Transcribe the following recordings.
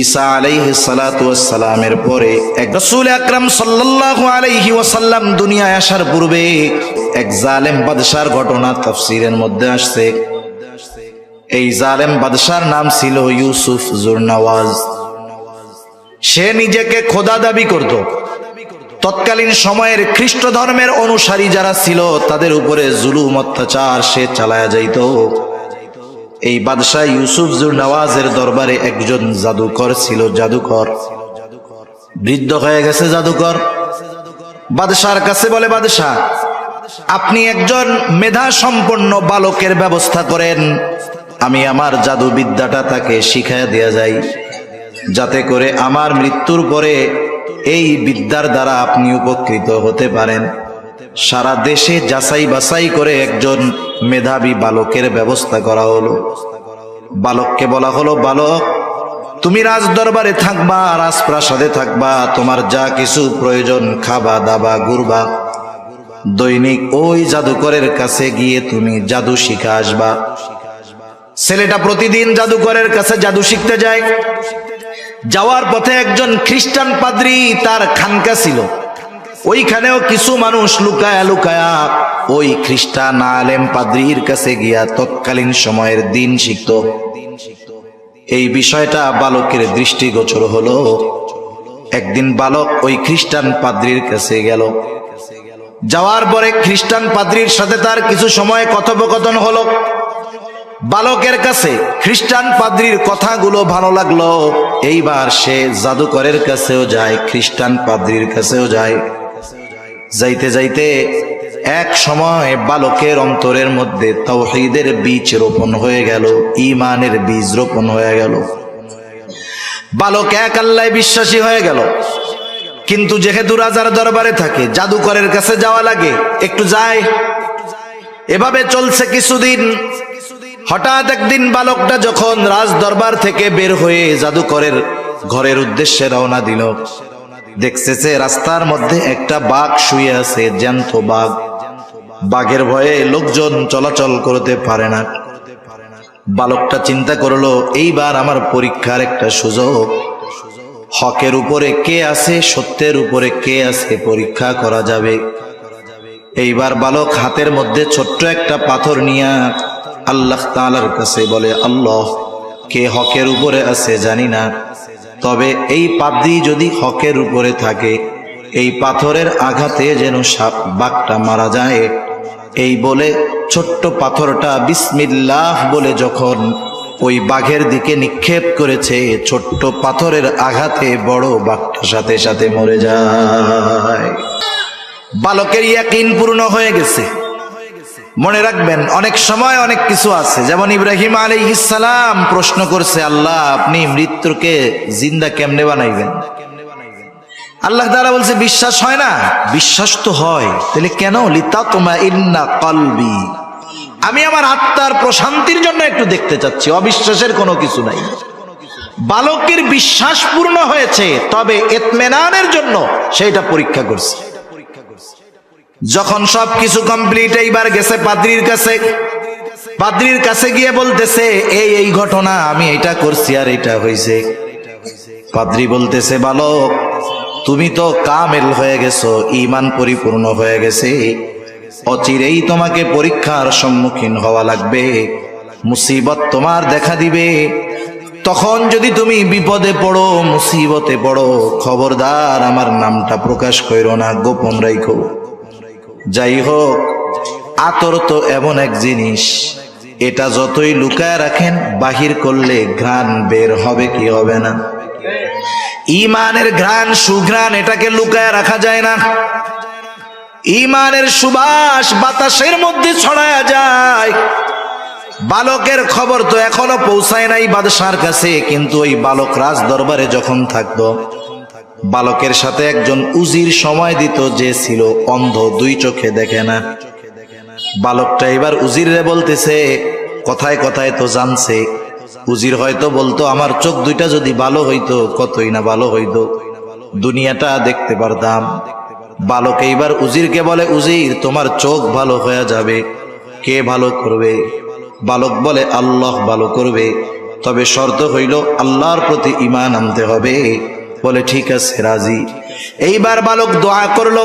ঈসা আলাইহি সালামের পরে এক রসুল আকরাম সাল্লাল্লাহু আলাইহি ওয়াসাল্লাম দুনিয়ায় আসার পূর্বে এক জালেম বাদশার ঘটনা তাফসীরের মধ্যে আসছে। এই জালেম বাদশার নাম ছিল ইউসুফ জুরনাওয়াজ। সে নিজেকে খোদা দাবি করত। তৎকালীন সময়ের খ্রিস্ট ধর্মের অনুসারী যারা ছিল, তাদের উপরে জুলুম অত্যাচার সে চালায়া যাইত। এই বাদশাহ ইউসুফ জুর নওয়াজের দরবারে একজন জাদুকর ছিল, জাদুকর। বৃদ্ধ হয়ে গেছে জাদুকর। বাদশার কাছে বলে, বাদশাহ, আপনি একজন মেধা সম্পন্ন বালকের ব্যবস্থা করেন। আমি আমার জাদু বিদ্যাটা তাকে শিখায় দেয়া যাই। যাতে করে আমার মৃত্যুর পরে এই বিদ্যার দ্বারা আপনি উপকৃত হতে পারেন। সারা দেশে যাচাই বাছাই করে একজন মেধাবী বালকের ব্যবস্থা করা হলো। বালককে বলা হলো, বালক, তুমি রাজ দরবারে থাকবা, রাজপ্রাসাদে থাকবা, তোমার যা কিছু প্রয়োজন, খাবা, দাবা, ঘুরবা। দৈনিক ওই জাদুকরের কাছে গিয়ে তুমি জাদু শিখা আসবা। ছেলেটা প্রতিদিন জাদুকরের কাছে জাদু শিখতে যায়। যাওয়ার পথে একজন খ্রিস্টান পাদ্রী তার খানকা ছিল। ওইখানেও কিছু মানুষ লুকায়া লুকায়া ওই খ্রিস্টান আলেম পাদ্রির কাছে গিয়া তৎকালীন সময়ের দিন শিখত। এই বিষয়টা বালকের দৃষ্টিগোচর হলো। একদিন বালক ওই খ্রিস্টান পাদ্রির কাছে গেল। যাওয়ার পরে খ্রিস্টান পাদ্রির সাথে তার কিছু সময় কথোপকথন হলো। বালকের কাছে খ্রিস্টান পাদ্রির কথাগুলো ভালো লাগল। এইবার সে জাদুকরের কাছেও যায়, খ্রিস্টান পাদ্রির কাছেও যায়। যাইতে যাইতে এক সময় বালকের অন্তরের মধ্যে তৌহিদের বীজ রোপণ হয়ে গেল ইমানের বীজ রোপণ হয়ে গেল। বালক এক আল্লায় বিশ্বাসী হয়ে গেল। কিন্তু যেহেতু রাজার দরবারে থাকে, জাদুকরের কাছে যাওয়া লাগে, একটু যায়। এভাবে চলছে কিছুদিন। হঠাৎ একদিন বালকটা যখন রাজ দরবার থেকে বের হয়ে জাদুকরের ঘরের উদ্দেশ্যে রওনা দিল। দেখতেছে রাস্তার মধ্যে একটা বাঘ শুয়ে আছে, জ্যান্ত বাঘ। বাঘের ভয়ে লোকজন চলাচল করতে পারে না। বালকটা চিন্তা করল, এইবার আমার পরীক্ষার একটা সুযোগ। হকের উপরে কে আছে, সত্যের উপরে কে আছে, পরীক্ষা করা যাবে। এইবার বালক হাতের মধ্যে ছোট্ট একটা পাথর নিয়ে আল্লাহ তালার কাছে বলে, আল্লাহ, কে হকের উপরে আছে জানি না। তবে এই পাদ্রি যদি হকের উপরে থাকে, এই পাথরের আঘাতে যেন সাপ বাঘটা মারা যায়। এই বলে ছোট্ট পাথরটা বিসমিল্লাহ বলে যখন ওই বাঘের দিকে নিক্ষেপ করেছে, ছোট্ট পাথরের আঘাতে বড় বাঘটার সাথে সাথে মরে যায়। বালকের ইয়াকিন পূর্ণ হয়ে গেছে। মনে রাখবেন, অনেক সময় অনেক কিছু আছে। যেমন ইব্রাহিম আলী ইসালাম প্রশ্ন করছে, আল্লাহ, আপনি মৃত্যুকে জিন্দা কেমনে বানাইবেন? আল্লাহ তারা বলছে, বিশ্বাস হয় না? বিশ্বাস তো হয়। তাহলে কেন? লিতা তোমা ইন্না কলবি। আমি আমার আত্মার প্রশান্তির জন্য একটু দেখতে চাচ্ছি, অবিশ্বাসের কোনো কিছু নাই। বালকের বিশ্বাস পূর্ণ হয়েছে, তবে এতমেনানের জন্য সেইটা পরীক্ষা করছে। যখন সব কিছু কমপ্লিট এইবার গেছে পাদ্রির কাছে। পাদ্রির কাছে গিয়ে বলতেছে, এই এই ঘটনা আমি এটা করছি আর এটা হয়েছে পাদ্রি বলতেছে বালক তুমি তো কামেল হয়ে গেছো ইমান পরিপূর্ণ হয়ে গেছে। অচিরেই তোমাকে পরীক্ষার সম্মুখীন হওয়া লাগবে। মুসিবত তোমার দেখা দিবে। তখন যদি তুমি বিপদে পড়ো, মুসিবতে পড়ো, খবরদার আমার নামটা প্রকাশ করো না, গোপন রাইখো। যাই হোক, আতর তো এমন এক জিনিস। এটা যতই লুকায় রাখেন, বাহির করলে ঘ্রাণ বের হবে কি হবে না। ইমানের ঘ্রাণ, সুঘ্রাণ, এটাকে লুকায় রাখা যায় না। ইমানের সুবাস বাতাসের মধ্যে ছড়ায় যায়। বালকের খবর তো এখনও পৌঁছায় নাই বাদশার কাছে, কিন্তু ওই বালক রাজ দরবারে যখন থাকতো বালকের সাথে একজন উজির সময় দিত যে ছিল অন্ধ, দুই চোখে দেখে না। বালকটা এবার উজিরে বলতেছে, কথায় কথায় তো জানছে। উজির হয়তো বলতো, আমার চোখ দুইটা যদি ভালো হইতো, কতই না ভালো হইতো। দুনিয়াটা দেখতে পারতাম। বালক এইবার উজিরকে বলে, উজির, তোমার চোখ ভালো হয়ে যাবে। কে ভালো করবে? বালক বলে, আল্লাহ ভালো করবে। তবে শর্ত হইল, আল্লাহর প্রতি ইমান আনতে হবে। বলে, ঠিক আছে, রাজি। এইবার বালক দোয়া করল,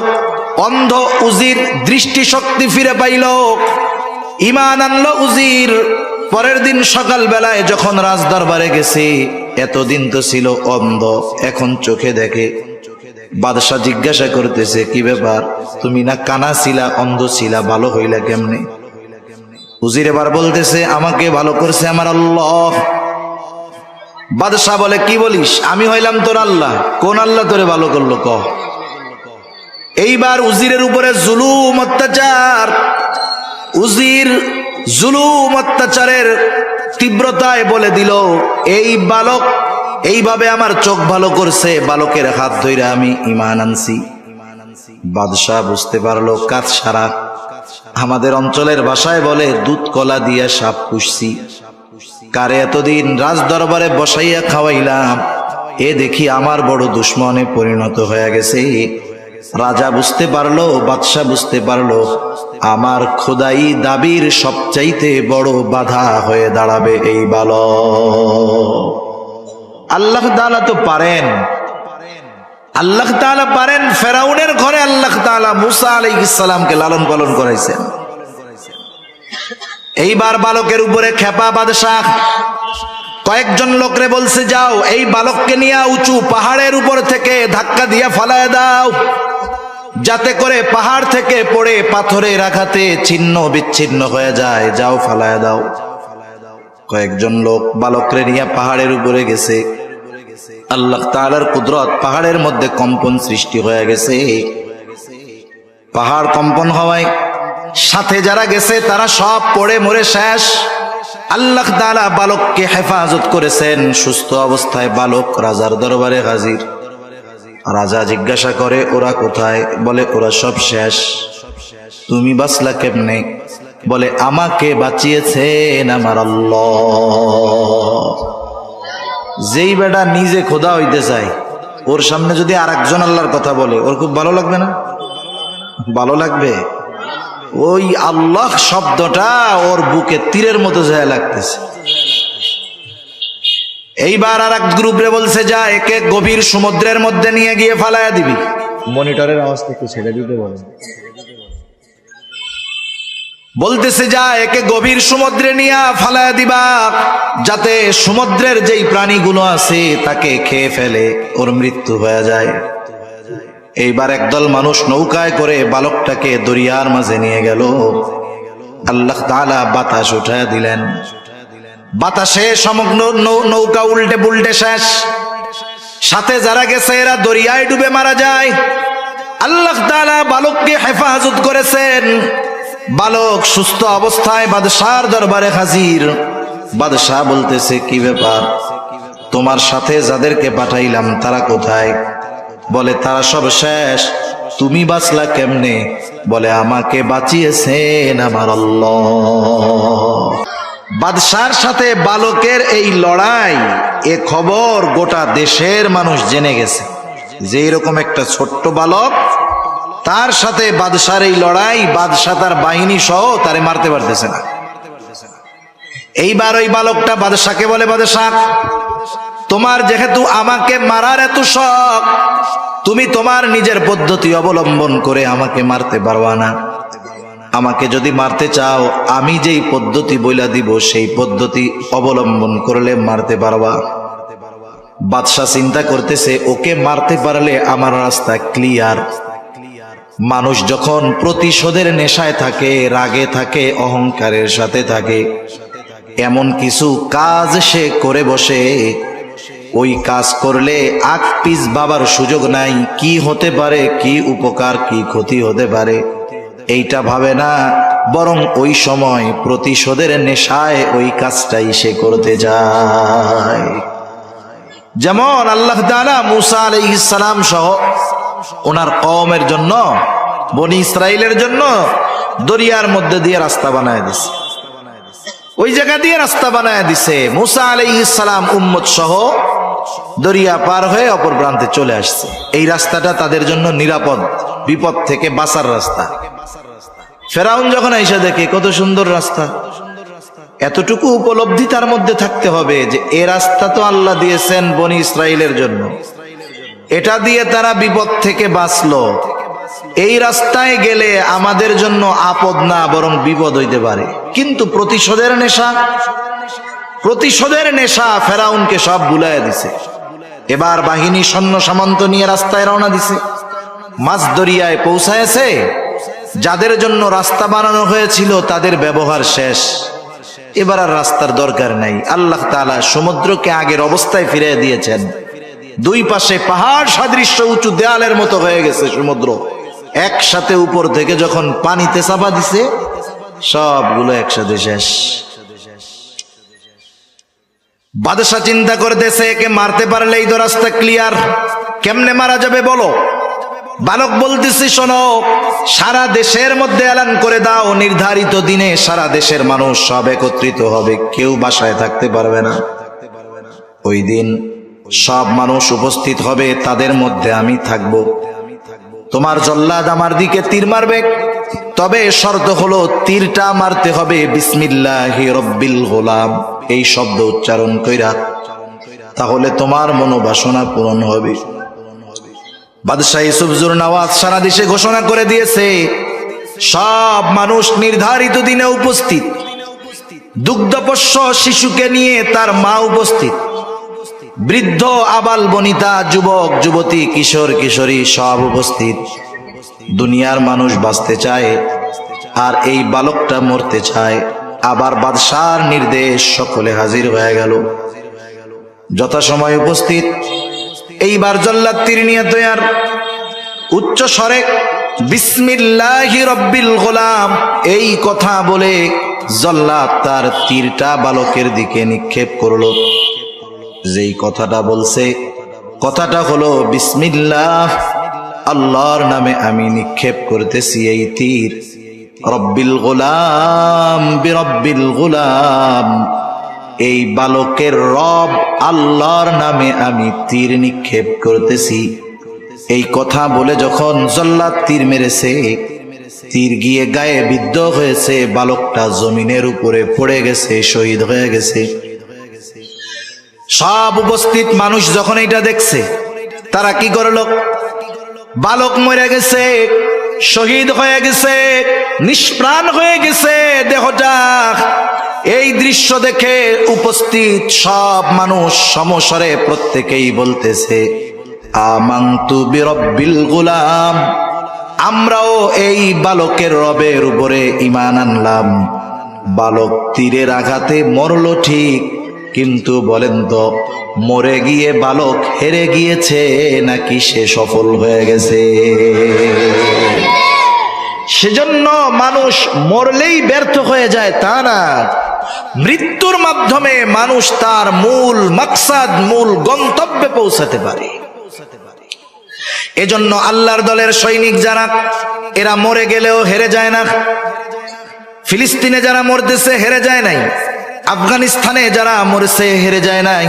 অন্ধ উজির দৃষ্টি শক্তি ফিরে পাইল। ইমান আনলো উজির। পরের দিন সকাল বেলায় যখন রাজ দরবারে গেছে, এতদিন তো ছিল অন্ধ, এখন চোখে দেখে। বাদশাহ জিজ্ঞাসা করতেছে, কি ব্যাপার? তুমি না কানা ছিলা, অন্ধ ছিলা, ভালো হইলা কেমনে? উজির এবার বলতেছে, আমাকে ভালো করছে আমার আল্লাহ। বাদশাহ বলে, কি বলিস? আমি হইলাম তোর আল্লাহ। কোন আল্লাহ তোরে ভালো করল ক? এইবার উজিরের উপরে জুলুম অত্যাচার। উজির জুলুম অত্যাচারের তীব্রতায় বলে দিল, এই বালক, এইভাবে আমার চোখ ভালো করছে। বালকের হাত ধরে আমি ইমান আনছি। বাদশাহ বুঝতে পারল, কাজ সারা। আমাদের অঞ্চলের ভাষায় বলে, দুধ কলা দিয়ে সাপ পুষছি। কারে এতদিন রাজ দরবারে বসাইয়া খাওয়াইলাম, এ দেখি আমার বড় দুশ্মনে পরিণত হয়ে গেছে। রাজা বুঝতে পারল, বাদশাহ বুঝতে পারল, আমার খোদাই দাবির সবচাইতে বড় বাধা হয়ে দাঁড়াবে এই বাল আল্লাহ তাআলা তো পারেন। আল্লাহ তাআলা পারেন, ফেরাউনের ঘরে আল্লাহ তাআলা মুসা আলাইহিস সালামকে লালন পালন করাইছেন। এইবার বালকের উপরে খেপা বাদশাহ। কয়েকজন লোকরে বলছে, যাও, এই বালককে নিয়ে উঁচু পাহাড়ের উপর থেকে ধাক্কা দিয়ে ফালায় দাও। যাতে করে পাহাড় থেকে পড়ে পাথরে রাখাতে ছিন্ন বিচ্ছিন্ন হয়ে যায়। যাও, ফালায় দাও। কয়েকজন লোক বালকরে নিয়ে পাহাড়ের উপরে গেছে। আল্লাহ তাআলার কুদরত পাহাড়ের মধ্যে কম্পন সৃষ্টি হয়ে গেছে। পাহাড় কম্পন হওয়ায় সাথে যারা গেছে, তারা সব পড়ে মরে শেষ। আল্লাহ তাআলা বালককে হেফাজত করেছেন। সুস্থ অবস্থায় বালক রাজার দরবারে হাজির। রাজা জিজ্ঞাসা করে, ওরা কোথায়? বলে, ওরা সব শেষ। তুমি বাঁচলা কেমনে? বলে, আমাকে বাঁচিয়েছেন আমার আল্লাহ। যেই বেটা নিজে খোদা হইতে চায়, ওর সামনে যদি আর একজন আল্লাহর কথা বলে, ওর খুব ভালো লাগবে না? ভালো লাগবে। ওই আল্লাহ শব্দটা ওর বুকে তীরের মতো যায় লাগতেছে। এইবার আর এক গ্রুপে বলছে যা একে গভীর সমুদ্রের মধ্যে নিয়ে গিয়ে ফালাইয়া দিবি। মনিটরের আওয়াজটা একটু ছেড়ে দিতে বলেন। বলতেছে যা একে গভীর সমুদ্রে নিয়ে ফালাইয়া দিবা যাতে সমুদ্রের যেই প্রাণীগুলো আছে তাকে খেয়ে ফেলে ওর মৃত্যু হয়ে যায়। এইবার একদল মানুষ নৌকায় করে বালকটাকে দরিয়ার মাঝে নিয়ে গেল। আল্লাহ তাআলা বাতাস উঠায় দিলেন। বাতাসে সমগ্র নৌকা উল্টে পুল্টে শেষ। সাথে যারা গেছে, এরা দরিয়ায় ডুবে মারা যায়। আল্লাহ তাআলা বালককে হেফাজত করেছেন। বালক সুস্থ অবস্থায় বাদশার দরবারে হাজির। বাদশাহ বলতেছে, কি ব্যাপার? তোমার সাথে যাদেরকে পাঠাইলাম, তারা কোথায়? বলে, তারা সব শেষ। তুমি বাঁচলা কেমনে? বলে, আমাকে বাঁচিয়েছেন আমার বাদশার সাথে বালকের এই লড়াই, এ খবর গোটা দেশের মানুষ জেনে গেছে। যে এরকম একটা ছোট্ট বালক, তার সাথে বাদশার এই লড়াই, বাদশাহ তার বাহিনী সহ তারে মারতে পারতেছে না। এইবার ওই বালকটা বাদশাকে বলে, বাদশাহ তোমার যেহেতু আমাকে মারার এত শখ, তুমি তোমার নিজের পদ্ধতি অবলম্বন করে আমাকে মারতে পারবা না। আমাকে যদি মারতে চাও, আমি যেই পদ্ধতি বইলা দিব, সেই পদ্ধতি অবলম্বন করলে মারতে পারবা। বাদশাহ চিন্তা করতেছে, ওকে মারতে পারলে আমার রাস্তা ক্লিয়ার মানুষ যখন প্রতিশোধের নেশায় থাকে, রাগে থাকে, অহংকারের সাথে থাকে, এমন কিছু কাজ সে করে বসে ওই কাজ করলে আগ পিস বাবার সুযোগ নাই। কি হতে পারে, কি উপকার, কি ক্ষতি হতে পারে? এইটা ভাবে না, বরং ওই সময় প্রতিশোধের নেশায় ওই কাজটাই সে করতে যায়। যেমন আল্লাহ তাআলা মুসা আলাইহিস সালাম সহ ওনার কওমের জন্য, বনি ইসরাইলের জন্য দরিয়ার মধ্যে দিয়ে রাস্তা বানায় দিছে। ওই জায়গা দিয়ে রাস্তা বানায় দিছে। মুসা আলাইহিস সালাম উম্মত সহ দরিয়া পার হয়ে অপর প্রান্তে চলে আসছে। এই রাস্তাটা তাদের জন্য নিরাপদ, বিপদ থেকে বাঁচার রাস্তা। ফেরাউন যখন আইসা দেখে কত সুন্দর রাস্তা, এতটুকু উপলব্ধি তার মধ্যে থাকতে হবে যে এ রাস্তা তো আল্লাহ দিয়েছেন বনি ইসরায়েলের জন্য। এটা দিয়ে তারা বিপদ থেকে বাঁচলো। এই রাস্তায় গেলে আমাদের জন্য আপদ না, বরং বিপদ হইতে পারে। কিন্তু প্রতিশোধের নেশা প্রতিশোধের নেশা ফেরাউনকে সব বুলাইয়া দিছে। এবার বাহিনী সৈন্য সামন্ত নিয়ে রাস্তায় রওনা দিছে। মাছ দরিয়ায় পৌঁছায়ছে। যাদের জন্য রাস্তা বানানো হয়েছিল, তাদের ব্যবহার শেষ। এবার আর রাস্তার দরকার নাই। আল্লাহ তাআলা সমুদ্রকে আগের অবস্থায় ফিরে দিয়েছেন। দুই পাশে পাহাড় সাদৃশ্য উঁচু দেয়ালের মতো হয়ে গেছে সমুদ্র। একসাথে উপর থেকে যখন পানিতে চাপা দিছে, সবগুলো একসাথে শেষ। বাদশা চিন্তা করতেছে, একে মারতে পারলেই তো রাস্তা ক্লিয়ার কেমনে মারা যাবে বলো? বালক বলতেছি, শোনো, সারা দেশের মধ্যে এলান করে দাও, নির্ধারিত দিনে সারা দেশের মানুষ সব একত্রিত হবে, কেউ বাসায় থাকতে পারবে না। ওই দিন সব মানুষ উপস্থিত হবে, তাদের মধ্যে আমি থাকব। তোমার জল্লাদ আমার দিকে তীর মারবে, তবে শর্ত হলো, তীরটা মারতে হবে, বিসমিল্লাহি রব্বিল গোলাম। এই শব্দ উচ্চারণ কইরা, তাহলে তোমার মনোবাসনা পূরণ হবে। বাদশাহ ইসুফজুর নওয়াজ সারা দেশে ঘোষণা করে দিয়েছে, সব মানুষ নির্ধারিত দিনে উপস্থিত। দুগ্ধপোষ্য শিশুকে নিয়ে তার মা উপস্থিত। বৃদ্ধ আবাল বনিতা, যুবক, যুবতী, কিশোর, কিশোরী সব উপস্থিত। দুনিয়ার মানুষ বাঁচতে চায়, আর এই বালকটা মরতে চায়। আবার বাদশার নির্দেশ সকলে হাজির হয়ে গেল। যথাসময় উপস্থিত। এইবার জল্লাদ তীর নিয়ে তৈয়ার উচ্চ স্বরে, বিসমিল্লাহি গোলাম। এই কথা বলে জল্লাদ তার তীরটা বালকের দিকে নিক্ষেপ করল। যেই কথাটা বলছে, কথাটা হলো, বিসমিল্লাহ, আল্লাহর নামে আমি নিক্ষেপ করতেছি এই তীর। রব্বিল গোলাম বিরব্বিল গোলাম। এই বালকের রব আল্লাহর নামে আমি তীর নিক্ষেপ করতেছি। এই কথা বলে যখন জল্লাদ তীর মেরেছে, তীর গিয়ে গায়ে বিদ্ধ হয়েছে, বালকটা জমিনের উপরে পড়ে গেছে, শহীদ হয়ে গেছে। সব উপস্থিত মানুষ যখন এটা দেখছে, তারা কি করল? বালক মরে গেছে। শহীদ হয়ে গেছে, নিষ্প্রাণ হয়ে গেছে দেহটা। এই দৃশ্য দেখে উপস্থিত সব মানুষ সমসরে প্রত্যেকেই বলতেছে, আমান্তু বিরব্বিল গুলাম। আমরাও এই বালকের রবের উপরে ইমান আনলাম। বালক তীরের আঘাতে মরল ঠিক কিন্তু বলেন তো, মরে গিয়ে বালক হেরে গিয়েছে নাকি সে সফল হয়ে গেছে? সেজন্য মানুষ মরলেই ব্যর্থ হয়ে যায়, তা না? মৃত্যুর মাধ্যমে মানুষ তার মূল মাকসাদ, মূল গন্তব্যে পৌঁছাতে পারে। এজন্য আল্লাহর দলের সৈনিক যারা, এরা মরে গেলেও হেরে যায় না। ফিলিস্তিনে যারা মরতেছে, হেরে যায় নাই। আফগানিস্তানে যারা মরছে, হেরে যায় নাই।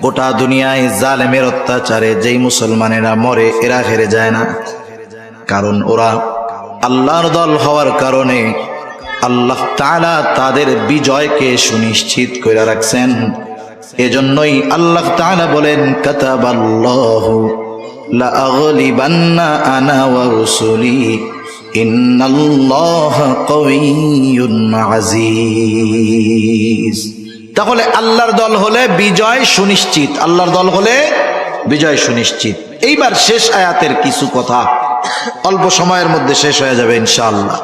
গোটা দুনিয়ায় জালেমের অত্যাচারে যেই মুসলমানেরা মরে, এরা হেরে যায় না। কারণ ওরা আল্লাহর দল হওয়ার কারণে আল্লাহ তাআলা তাদের বিজয়কে সুনিশ্চিত করে রাখছেন। এজন্যই আল্লাহ তাআলা বলেন, কাতাবাল্লাহু লা আনা ওয়া রুসুলি। তাহলে আল্লাহর দল হলে বিজয় সুনিশ্চিত। আল্লাহর দল হলে বিজয় সুনিশ্চিত। এইবার শেষ আয়াতের কিছু কথা অল্প সময়ের মধ্যে শেষ হয়ে যাবে ইনশাআল্লাহ।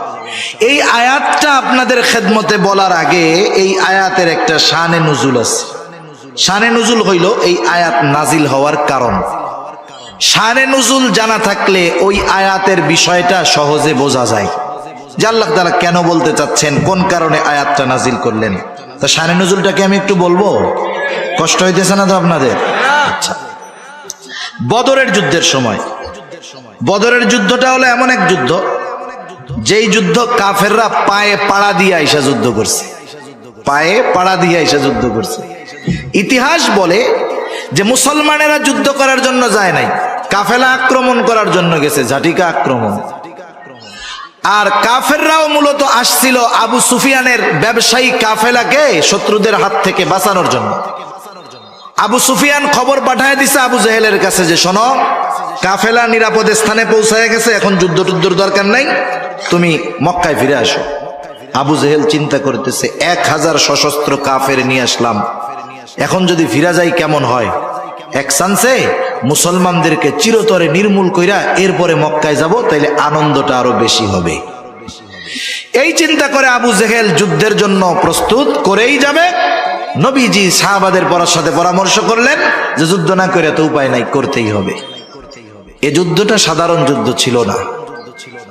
এই আয়াতটা আপনাদের খেদমতে বলার আগে এই আয়াতের একটা শানে নজুল আছে। শানে নজুল হইল এই আয়াত নাজিল হওয়ার কারণ। শানে নজুল জানা থাকলে ওই আয়াতের বিষয়টা সহজে বোঝা যায়। যে আল্লাহ তারা কেন বলতে চাচ্ছেন, কোন কারণে আয়াতটা নাজিল করলেন? তা শানে নজুলটাকে আমি একটু বলব? কষ্ট হইতেছে না তো আপনাদের? আচ্ছা। বদরের যুদ্ধের সময়। বদরের যুদ্ধটা হলো এমন এক যুদ্ধ, যেই যুদ্ধ কাফেররা পায়ে পাড়া দিয়ে আইসা যুদ্ধ করছে। পায়ে পাড়া দিয়ে আইসা যুদ্ধ করছে। ইতিহাস বলে যে মুসলমানেরা যুদ্ধ করার জন্য যায় নাই। কাফেলা আক্রমণ করার জন্য গেছে, ঝাটিকা আক্রমণ। আর কাফেররাও মূলত আসছিল আবু সুফিয়ানের ব্যবসায়ী কাফেলাকে শত্রুদের হাত থেকে বাঁচানোর জন্য। আবু সুফিয়ান খবর পাঠায় দিছে আবু জেহেলের কাছে যে, শোনো, কাফেলা নিরাপদ স্থানে পৌঁছায় গেছে, এখন যুদ্ধ টুদ্ধর দরকার নাই, তুমি মক্কায় ফিরে আসো। আবু জেহেল চিন্তা করতেছে, এক হাজার সশস্ত্র কাফের নিয়ে আসলাম, এখন যদি ফিরা যাই কেমন হয়? এক চান্সে মুসলমানদেরকে চিরতরে নির্মূল কইরা এরপরে মক্কায় যাব, তাইলে আনন্দটা আরও বেশি হবে। এই চিন্তা করে আবু জেহেল যুদ্ধের জন্য প্রস্তুত করেই যাবে। নবীজি সাহাবাদের পড়ার সাথে পরামর্শ করলেন যে যুদ্ধ না করে তো উপায় নাই, করতেই হবে। এ যুদ্ধটা সাধারণ যুদ্ধ ছিল না।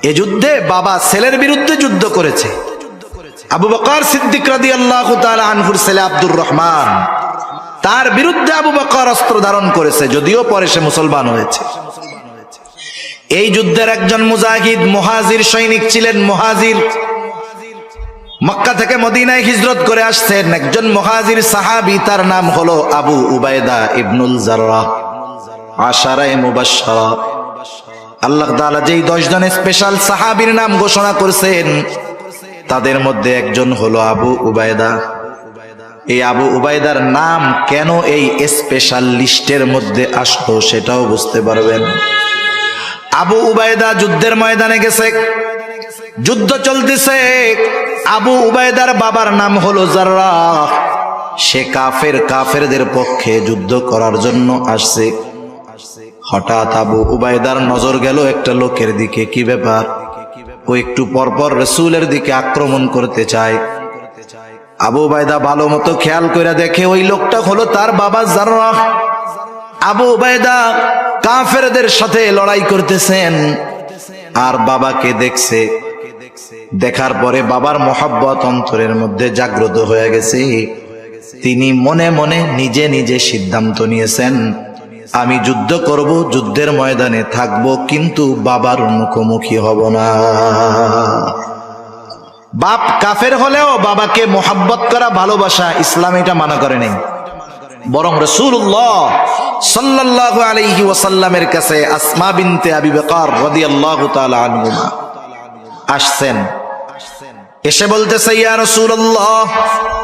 এ যুদ্ধে বাবা ছেলের বিরুদ্ধে যুদ্ধ করেছে। আবু বকর সিদ্দিক রাদি আল্লাহ আনহুর ছেলে আব্দুর রহমান তার বিরুদ্ধে আবু বকর অস্ত্র ধারণ করেছে, যদিও পরে সে মুসলমান হয়েছে। এই যুদ্ধের একজন মুজাহিদ, মহাজির সৈনিক ছিলেন, মহাজির। মক্কা থেকে মদিনায় হিজরত করে আসছেন একজন মহাজির সাহাবি, তার নাম হলো আবু উবায়দা ইবনুল আল্লাহ তাআলা যেই দশ জনের স্পেশাল সাহাবীর নাম ঘোষণা করছেন, তাদের মধ্যে একজন হলো আবু উবায়দা। এই আবু উবায়দার নাম কেন এই স্পেশাল লিস্টের মধ্যে আসলো সেটাও বুঝতে পারবেন। আবু উবায়দা যুদ্ধের ময়দানে গেছে, যুদ্ধ চলতেছে। আবু উবায়দার বাবার নাম হলো জাররা। সে কাফের কাফেরদের পক্ষে যুদ্ধ করার জন্য আসছে। হঠাৎ আবু উবায়দার নজর গেল একটা লোকের দিকে, কি ব্যাপার? ও একটু পরপর রসুলের দিকে আক্রমণ করতে চায়। আবু উবায়দা ভালো মতো খেয়াল করে দেখে ওই লোকটা হলো তার বাবা জাররা। আবু উবায়দা কাফেরদের সাথে লড়াই করতেছেন। আর বাবাকে দেখছে। দেখার পরে বাবার মহাব্বত অন্তরের মধ্যে জাগ্রত হয়ে গেছে। তিনি মনে মনে নিজে নিজে সিদ্ধান্ত নিয়েছেন, আমি যুদ্ধ করব, যুদ্ধের ময়দানে থাকব, কিন্তু বাবার মুখোমুখি হব না। বাপ কাফের হলেও বাবাকে মোহাব্বত করা, ভালোবাসা ইসলাম এটা মানা করে নেই। বরং রসুল্লাহ সাল্লাল্লাহু আলাইহি ওয়াসাল্লামের কাছে আসমা বিনতে আবি বকর তাআলা আনহুমা আসছেন। এসে বলতেছে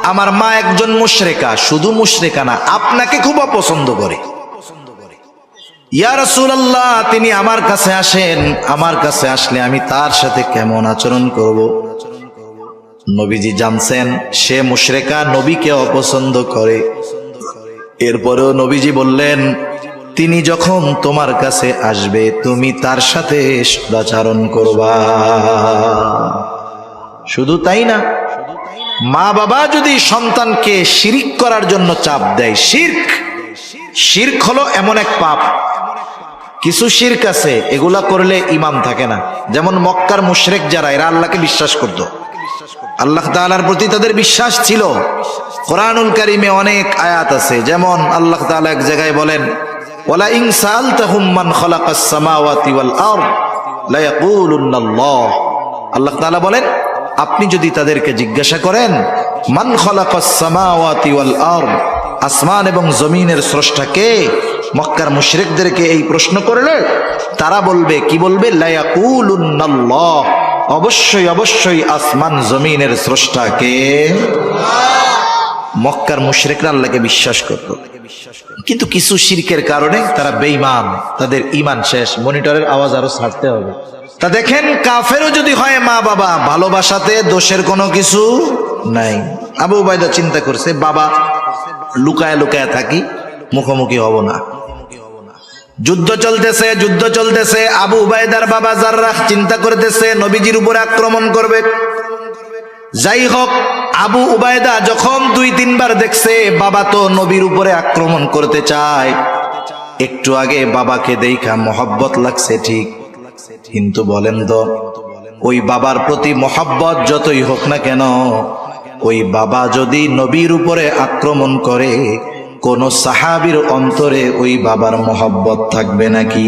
আমার মা একজন মুশরিকা, শুধু মুশরিকা না, আপনাকে খুব অপছন্দ করে। ইয়া তিনি আমার কাছে আসেন, আমার কাছে আসলে আমি তার সাথে কেমন আচরণ করব? নবীজি জানছেন, সে মুশরেকা নবীকে অপছন্দ করে। এরপরেও নবীজি বললেন, তিনি যখন তোমার কাছে আসবে, তুমি তার সাথে সদাচারণ করবা। শুধু তাই না, মা বাবা যদি সন্তানকে শিরিক করার জন্য চাপ দেয়, শির্ক শির্ক হলো এমন এক পাপ। কিছু শির্ক আছে, এগুলা করলে ইমান থাকে না। যেমন মক্কার মুশরেক যারা, এরা আল্লাহকে বিশ্বাস করত। আল্লাহ তাআলার প্রতি তাদের বিশ্বাস ছিল। কোরআনুল কারিমে অনেক আয়াত আছে। যেমন আল্লাহ তাআলা এক জায়গায় বলেন, ওয়ালা ইন সাআলতাহুম খালাকাস সামাওয়াতি ওয়াল আরদ, লা ইয়াকুলুন্নাল্লাহ। আল্লাহ তাআলা বলেন, আপনি যদি তাদেরকে জিজ্ঞাসা করেন, মান আসমান এবং জমিনের স্রষ্টা কে? মক্কার মুশরিকদেরকে এই প্রশ্ন করলে তারা বলবে, কি বলবে? লা ইয়াকুলুন্নাল্লাহ। অবশ্যই অবশ্যই আসমান জমিনের স্রষ্টা কে মক্কার মুশরিকরা আল্লাহকে বিশ্বাস করত। কিন্তু কিছু শিরকের কারণে তারা বেঈমান, তাদের ইমান শেষ, মনিটরের আওয়াজ আরও ছাড়তে হবে। তা দেখেন, কাফেরও যদি হয় মা বাবা, ভালোবাসাতে দোষের কোনো কিছু নাই। আবু উবায়দা চিন্তা করছে, বাবা লুকায় লুকায় থাকি, মুখোমুখি হব না। যুদ্ধ চলতেছে যুদ্ধ চলতেছে। আবু উবায়দার বাবা জার্রাহ চিন্তা করতেছে, নবীজির উপরে আক্রমণ করবে। যাই হোক, আবু উবায়দা যখন দুই, তিনবার দেখছে, বাবা তো নবীর উপরে আক্রমণ করতে চায়। একটু আগে বাবাকে দেখা মহব্বত লাগছে ঠিক, কিন্তু বলেন তো, ওই বাবার প্রতি মহব্বত যতই হোক না কেন, ওই বাবা যদি নবীর উপরে আক্রমণ করে কোন সাহাবির অন্তরে ওই বাবার মহব্বত থাকবে নাকি?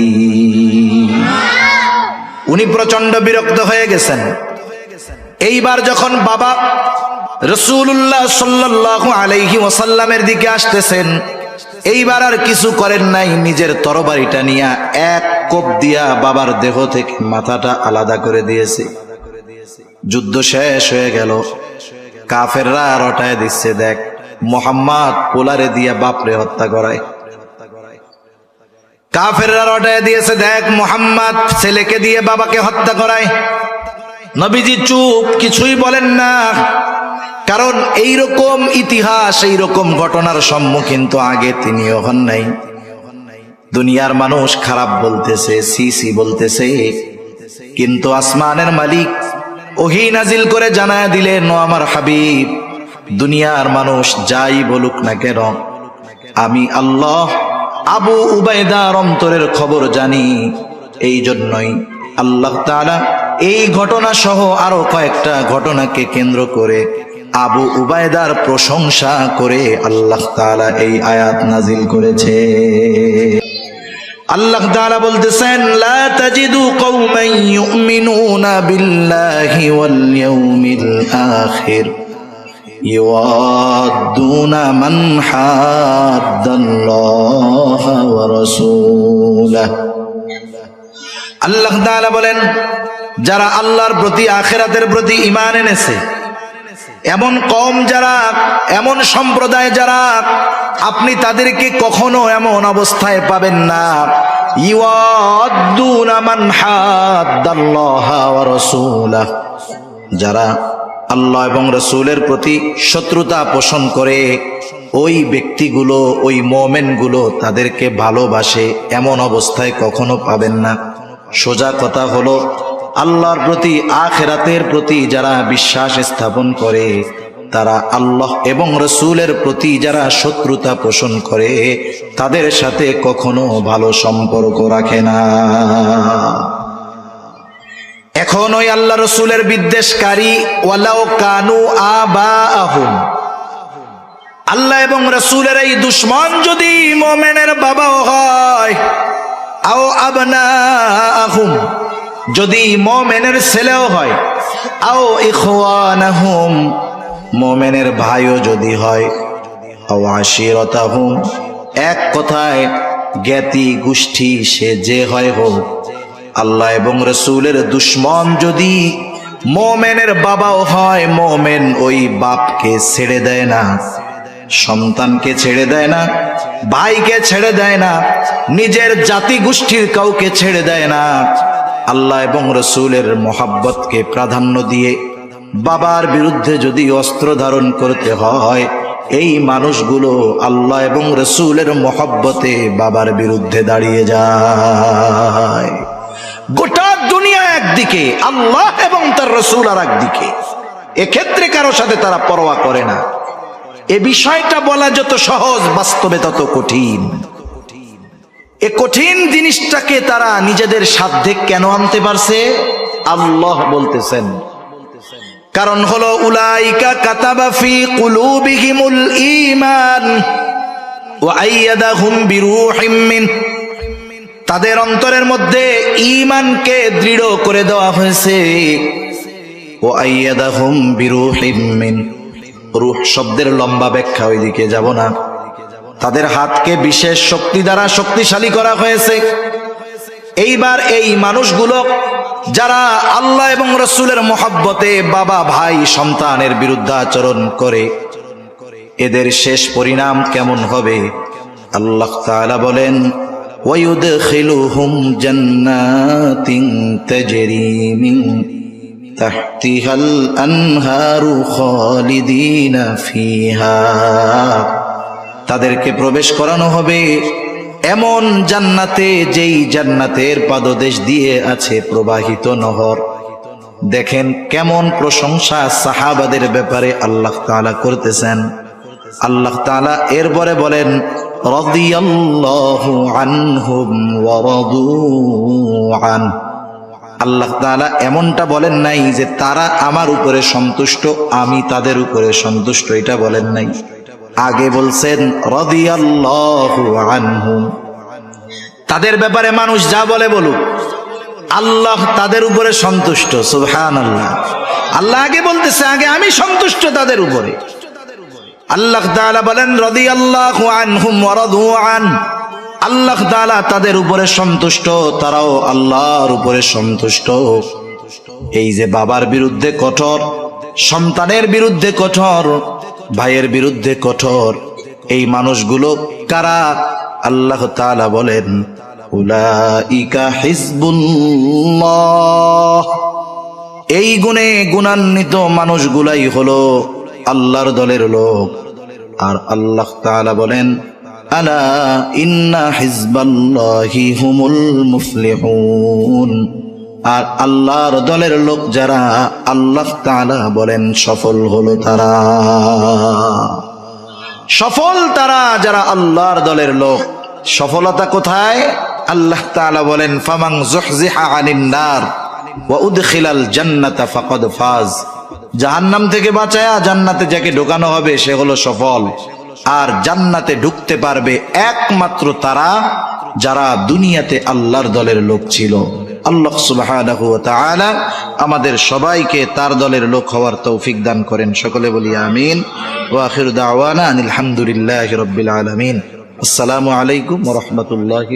উনি প্রচণ্ড বিরক্ত হয়ে গেছেন। এইবার যখন বাবা রসুল্লাহ সাল্লাল্লাহু আলাইহি ওয়াসাল্লামের দিকে আসতেছেন, এইবার আর কিছু করেন নাই, নিজের তরবারিটা নিয়ে এক কোপ দিয়া বাবার দেহ থেকে মাথাটা আলাদা করে দিয়েছে। যুদ্ধ শেষ হয়ে গেল। কাফেররা রটায় দিচ্ছে, দেখ। মোহাম্মদ পোলারে দিয়া বাপরে হত্যা করায়। কাফেররা রটায় দিয়েছে, দেখ মোহাম্মদ ছেলেকে দিয়ে বাবাকে হত্যা করায়। নবীজি চুপ, কিছুই বলেন না। কারণ এই রকম ইতিহাস এই রকম ঘটনার সম্মুখীন তো আগে তিনিও হন নাই। দুনিয়ার মানুষ খারাপ বলতেছে, সি সি বলতেছে। কিন্তু আসমানের মালিক ওহি নাজিল করে জানায় দিলেন আমার হাবিব দুনিয়ার মানুষ যাই বলুক না কেন, আমি আল্লাহ আবু উবায়দার অন্তরের খবর জানি। এই জন্যই আল্লাহ তাআলা এই ঘটনা সহ আরও কয়েকটা ঘটনাকে কেন্দ্র করে আবু উবায়দার প্রশংসা করে আল্লাহ তাআলা এই আয়াত নাজিল করেছে। আল্লাহ তাআলা বলতেছেন, লা তাজিদু ওয়াল يوادون من حاد الله ورسوله আল্লাহ তাআলা বলেন যারা আল্লাহর প্রতি আখেরাতের প্রতি ঈমান এনেছে এমন কম যারা এমন সম্প্রদায় যারা আপনি তাদেরকে কখনো এমন অবস্থায় পাবেন না ইউয়াদ্দুনা মান হাদ্দাল্লাহা ওয়া রাসূলাহ যারা আল্লাহ এবং রসুলের প্রতি শত্রুতা পোষণ করে, ওই ব্যক্তিগুলো, ওই মোমেনগুলো তাদেরকে ভালোবাসে এমন অবস্থায় কখনো পাবেন না। সোজা কথা হলো, আল্লাহর প্রতি, আখেরাতের প্রতি যারা বিশ্বাস স্থাপন করে, তারা আল্লাহ এবং রসুলের প্রতি যারা শত্রুতা পোষণ করে, তাদের সাথে কখনো ভালো সম্পর্ক রাখে না। এখন ওই আল্লাহ রসুলের বিদ্বেষকারী ওয়ালাও কানু আবা আহুম আল্লাহ এবং রসুলের এই দুশ্মন যদি মোমেনের বাবাও হয়, আও আবনা আহুম যদি মোমেনের ছেলেও হয়, আও ইখওয়ান আহুম মোমেনের ভাইও যদি হয়, আও আশিরতাহুম। এক কথায়, জ্ঞাতি গোষ্ঠী সে যে হয় হোক আল্লাহ এবং রসুলের দুশ্মন যদি মোমেনের বাবাও হয়, মোমেন ওই বাপকে ছেড়ে দেয় না, সন্তানকে ছেড়ে দেয় না, ভাইকে ছেড়ে দেয় না, নিজের জাতি গোষ্ঠীর কাউকে ছেড়ে দেয় না। আল্লাহ এবং রসুলের মোহাব্বতকে প্রাধান্য দিয়ে বাবার বিরুদ্ধে যদি অস্ত্র ধারণ করতে হয়, এই মানুষগুলো আল্লাহ এবং রসুলের মোহাব্বতে বাবার বিরুদ্ধে দাঁড়িয়ে যায়। গোটা দুনিয়া একদিকে, আল্লাহ এবং তার রসুল আর একদিকে এক্ষেত্রে কারও সাথে তারা পরোয়া করে না। এ বিষয়টা বলা যত সহজ, বাস্তবে তত কঠিন। এ কঠিন জিনিসটাকে তারা নিজেদের সাধ্যে কেন আনতে পারছে? আল্লাহ বলতেছেন। কারণ হলো, উলাইকা কাতাবাফি কুলুবিহিমুল ঈমান, ওয়া আইয়াদাহুম বিরূহিম মিন তাদের অন্তরের মধ্যে ইমানকে দৃঢ় করে দেওয়া হয়েছে। ও আইয়াদাহুম বিরূহিম মিন। রূহ শব্দের লম্বা ব্যাখ্যা ওইদিকে যাব না। তাদের হাতকে বিশেষ শক্তি দ্বারা শক্তিশালী করা হয়েছে। এইবার এই মানুষগুলো, যারা আল্লাহ এবং রসুলের মোহাব্বতে বাবা, ভাই, সন্তানের বিরুদ্ধে আচরণ করে, এদের শেষ পরিণাম কেমন হবে? আল্লাহ বলেন ويدخلهم جنات تجري من تحتها الأنهار خالدين فيها তাদেরকে প্রবেশ করানো হবে এমন জান্নাতে যেই জান্নাতের পাদদেশ দিয়ে আছে প্রবাহিত নহর দেখেন কেমন প্রশংসা সাহাবাদের ব্যাপারে আল্লাহ তাআলা করতেছেন আল্লাহ তাআলা এরপরে বলেন রাদিয়াল্লাহু আনহুম ওয়া রাদু আন। আল্লাহ তাআলা এমনটা বলেন নাই যে তারা আমার উপরে সন্তুষ্ট, আমি তাদের উপরে সন্তুষ্ট, এটা বলেন নাই। আগে বলছেন তাদের ব্যাপারে মানুষ যা বলে বলুক, আল্লাহ তাদের উপরে সন্তুষ্ট সুহান আল্লাহ আল্লাহ আগে বলতেছে, আগে আমি সন্তুষ্ট তাদের উপরে। আল্লাহ তাআলা বলেন, রাদিয়াল্লাহু আনহুম ওয়া রাদু আন। আল্লাহ তাআলা তাদের উপরে সন্তুষ্ট, তারাও আল্লাহর উপরে সন্তুষ্ট। এই যে বাবার বিরুদ্ধে কঠোর, সন্তানের বিরুদ্ধে কঠোর, ভাইয়ের বিরুদ্ধে কঠোর, এই মানুষগুলো কারা? আল্লাহ তাআলা বলেন, উলাইকা হিজবুল্লাহ। এই গুণে গুণান্বিত মানুষগুলাই হলো আল্লাহর দলের লোক। আর আল্লাহ তাআলা বলেন, আলা ইন্না হিজবাল্লাহি হুমুল মুফলিহুন। আর আল্লাহর দলের লোক যারা আল্লাহ তাআলা বলেন, সফল হলো তারা। সফল তারা যারা আল্লাহর দলের লোক। সফলতা কোথায়? আল্লাহ তাআলা বলেন ফামাং জুহজিহা আনিন নার ওয়া উদখিলাল জান্নাতা ফাকাদ ফাজ। জাহান্নাম থেকে বাঁচায়া জান্নাতে যাকে ঢোকানো হবে, সে হলো সফল। আর জান্নাতে ঢুকতে পারবে একমাত্র তারা যারা দুনিয়াতে আল্লাহর দলের লোক ছিল। আল্লাহ তাআলা আমাদের সবাইকে তার দলের লোক হওয়ার তৌফিক দান করেন। সকলে বলি আমিন। ওয়া আখিরু দাওয়ানা আনিল রাব্বিল আলামিন। আসসালামু আলাইকুম রাহমাতুল্লাহি